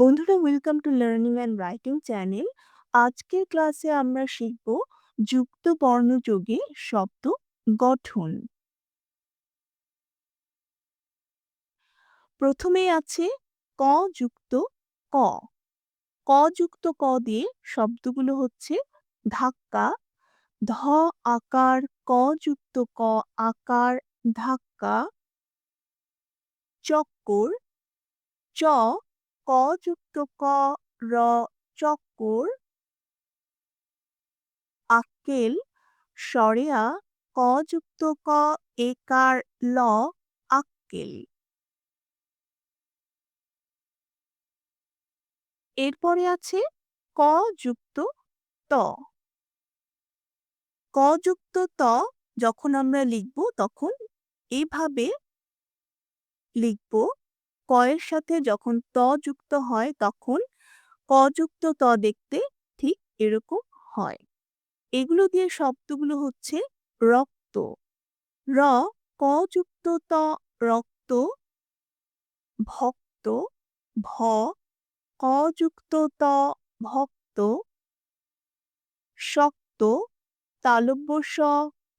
বন্ধুরা welcome to learning and writing channel. আজকের ক্লাসে আমরা শিখব যুক্ত বর্ণযোগে শব্দ গঠন। প্রথমেই আছে ক যুক্ত ক। ক যুক্ত ক দিয়ে শব্দগুলো হচ্ছে ধাক্কা, ধ আকার ক যুক্ত ক আকার ধাক্কা, চক্কর, চ ক যুক্ত ক র চক্কর, আক্কেল সরেয়া ক যুক্ত ক একার ল আক্কেল। এরপরে আছে ক যুক্ত ত। ক যুক্ত ত যখন আমরা লিখব তখন এভাবে লিখব ক এর সাথে যখন ত যুক্ত হয় তখন ক যুক্ত ত দেখতে ঠিক এরকম হয়। এগুলো দিয়ে শব্দগুলো হচ্ছে রক্ত, র ক যুক্ত ত রক্ত, ভক্ত ভ ক যুক্ত ত ভক্ত, শক্ত তালব্য স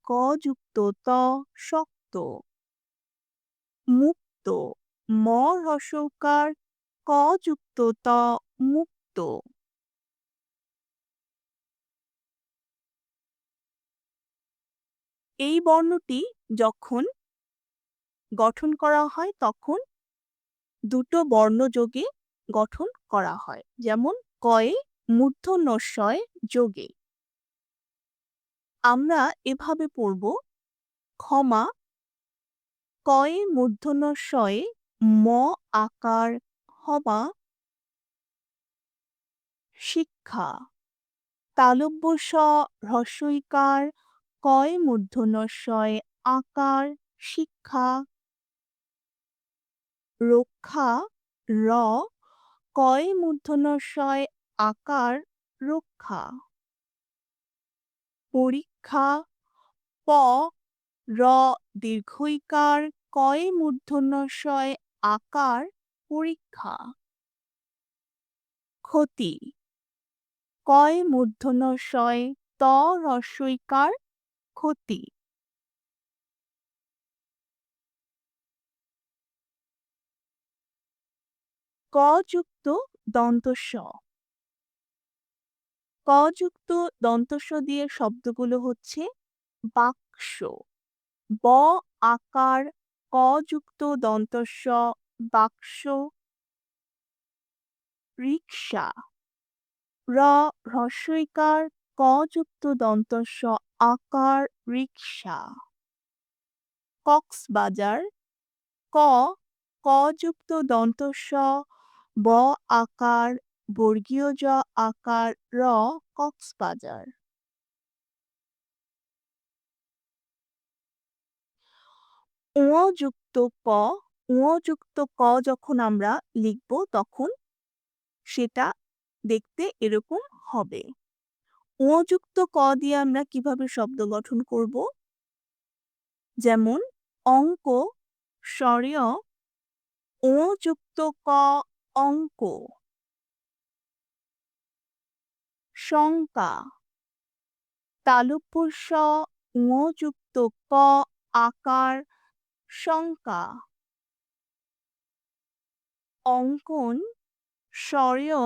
ক যুক্ত ত শক্ত, মুক্ত। ম হ্রস্বকার ক যুক্ত ত মুক্ত। এই বর্ণটি যখন গঠন করা হয়, তখন দুটো বর্ণযোগে গঠন করা হয়। যেমন কয়ে মূর্ধন্যস্বয় যোগে। আমরা এভাবে পড়ব, ক্ষমা কয়ে মূর্ধন্যস্বয়ে ম আকার ক্ষমা শিক্ষা। তালব্য স হ্রস্বইকার কয় মূর্ধন্যস্বয় আকার শিক্ষা। রক্ষা, র, কয় মূর্ধন্যস্বয় আকার রক্ষা। পরীক্ষা, প, র, দীর্ঘইকার, কয় মূর্ধন্যস্বয় আকার পরীক্ষা। ক্ষতি। কয় মূর্ধন্যস্বয় ত হ্রস্বইকার ক্ষতি। ক যুক্ত দন্তস্ব। ক যুক্ত দিয়ে শব্দগুলো হচ্ছে বাক্স। ব আকার ক যুক্ত দন্তস্ব বাক্স রিক্সা। র হ্রস্বইকার ক যুক্ত দন্তস্ব আকার রিক্সা। কক্সবাজার ক, কযুক্ত যুক্ত দন্তস্ব ব আকার, বর্গীয় জ আকার, র, কক্সবাজার। ঙ যুক্ত ক যুক্ত ক যখন আমরা লিখব তখন সেটা দেখতে এরকম হবে। ও যুক্ত ক দিয়ে আমরা কীভাবে শব্দ গঠন করব? যেমন, অঙ্ক, স্বরীয় ও যুক্ত ক, অঙ্ক। শঙ্কা তালব্য স যুক্ত ক, আকার শঙ্কা। অঙ্কন স্বরীয়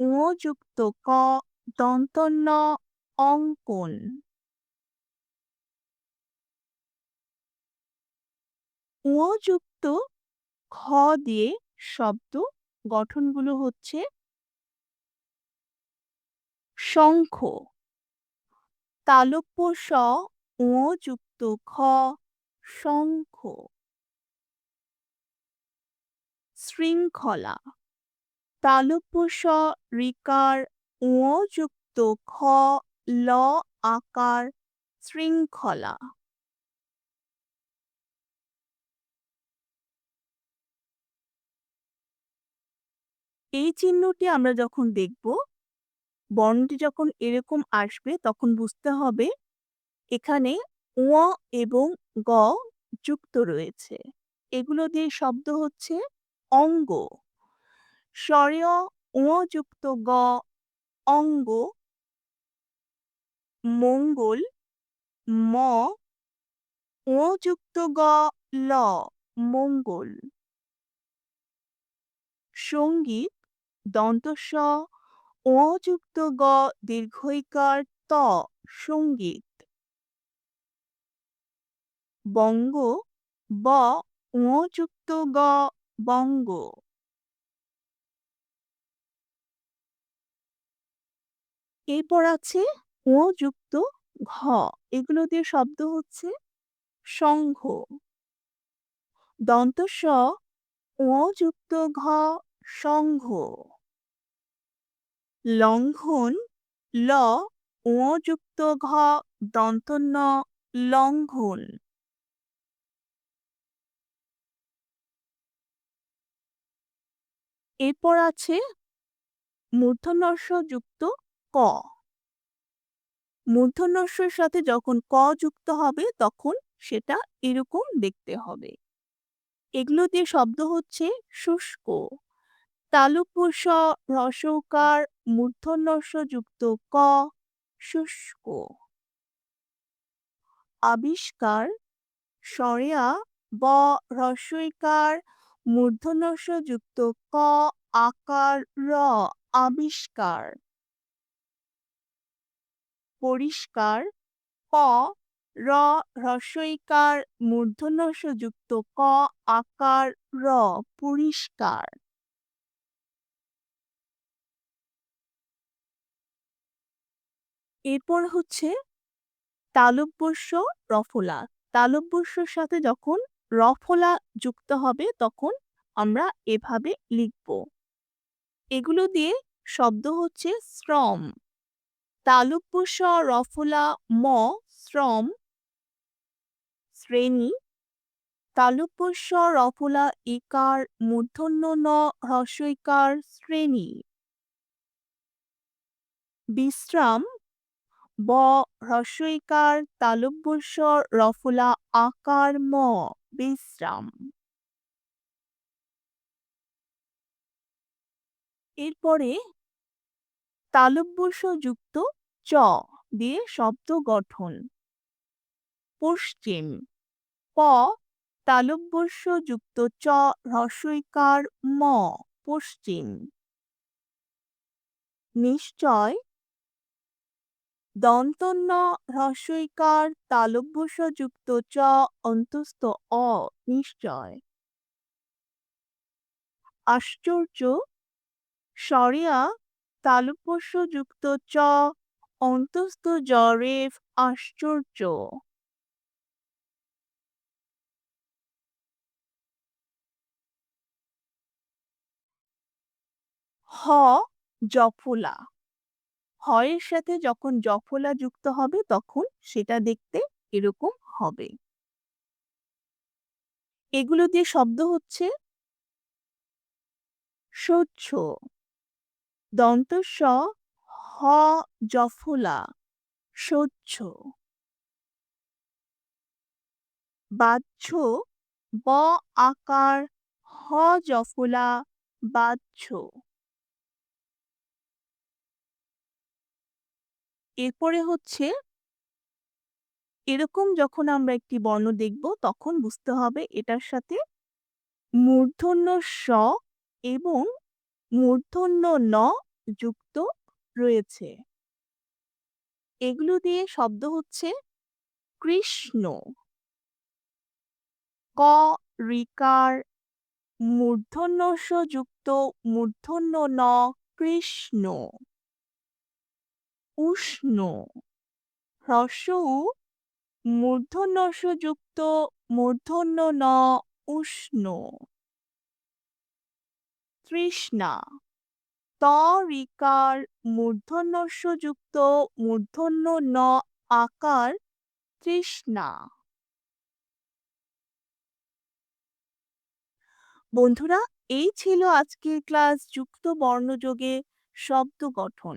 ঙ যুক্ত ক দন্তন্য অঙ্কন। ঙ যুক্ত খ দিয়ে শব্দ গঠনগুলো হচ্ছে শঙ্খ। তালব্য স ঙ যুক্ত খ শঙ্খ। শৃঙ্খলা। তালব্য স রিকার ঙ যুক্ত খ, ল আকার শৃঙ্খলা। এই চিহ্নটি আমরা যখন দেখব, বর্ণটি যখন এরকম আসবে, তখন বুঝতে হবে এখানে ঙ এবং গ যুক্ত রয়েছে। এগুলো দিয়ে শব্দ হচ্ছে অঙ্গ। স্বরীয় ঙ যুক্ত গ, অঙ্গ, মঙ্গল, ম ও যুক্ত গ, ল, মঙ্গল। সংগীত, দন্তস্ব ও যুক্ত গ, দীর্ঘইকার ত, সংগীত। বঙ্গ, ব যুক্ত গ, বঙ্গ। এরপর আছে ও যুক্ত ঘ, এগুলো দিয়ে শব্দ হচ্ছে সংঘ। দন্ত স ও যুক্ত ঘ, সংঘ। লঙ্ঘন, ল ও যুক্ত ঘ দন্ত ন লঙ্ঘন। এরপর আছে মূর্ধন্যস্ব যুক্ত ক। মূর্ধন্যস্যের সাথে যখন ক যুক্ত হবে, তখন সেটা এরকম দেখতে হবে। এগুলো দিয়ে শব্দ হচ্ছে শুষ্ক। তালুপুষ রসৌকার মূর্ধন্যস্য যুক্ত ক শুষ্ক। আবিষ্কার সরেয়া ব রসইকার মূর্ধন্যস্য যুক্ত ক, আকার, র, আবিষ্কার। পরিষ্কার, প, র হ্রস্বইকার মূর্ধন্যস্য যুক্ত ক, আকার, র, পরিষ্কার। এরপর হচ্ছে তালব্যস্য রফলা। তালব্যস্যর সাথে যখন রফলা যুক্ত হবে, তখন আমরা এভাবে লিখব। এগুলো দিয়ে শব্দ হচ্ছে শ্রম। তালব্যস্য রফলা ম, শ্রম, শ্রেণি। তালব্যস্য রফলা ইকার, মূর্ধন্য, ন হ্রস্বইকার শ্রেণি। বিশ্রাম, ব হ্রস্বইকার তালব্যস্য রফলা আকার, ম। বিশ্রাম। এরপরে তালব্যস্য যুক্ত চ দিয়ে শব্দ গঠন। পশ্চিম, প তালব্যস্য যুক্ত চ হ্রস্বইকার ম, পশ্চিম। নিশ্চয় দন্তন্য হ্রস্বইকার তালব্যস্য যুক্ত চ অন্তস্থ অ নিশ্চয়। আশ্চর্য, সরিয়া তালব্যস্য চ অন্তস্থ জরেফ আশ্চর্য। হ, জফলা। হয়ের সাথে যখন জফলা যুক্ত হবে, তখন সেটা দেখতে এরকম হবে। এগুলো দিয়ে শব্দ হচ্ছে সহ্য দন্ত স হ, জফলা সহ্য বাহ্য, ব, আকার, হ, জফলা, বাহ্য। এরপরে হচ্ছে এরকম যখন আমরা একটি বর্ণ দেখব, তখন বুঝতে হবে এটার সাথে মূর্ধন্য স এবং মূর্ধন্য ন যুক্ত রয়েছে। এগুলো দিয়ে শব্দ হচ্ছে কৃষ্ণ। ক রিকার মূর্ধন্য যুক্ত, মূর্ধন্য ন কৃষ্ণ। উষ্ণ, হ্রস্ব উ মূর্ধন্যস্য যুক্ত মূর্ধন্য ন উষ্ণ। তৃষ্ণা ত রিকার মূর্ধন্যস্য মূর্ধন্য ন আকার তৃষ্ণা। বন্ধুরা, এই ছিল আজকের ক্লাস যুক্ত বর্ণযোগে শব্দ গঠন।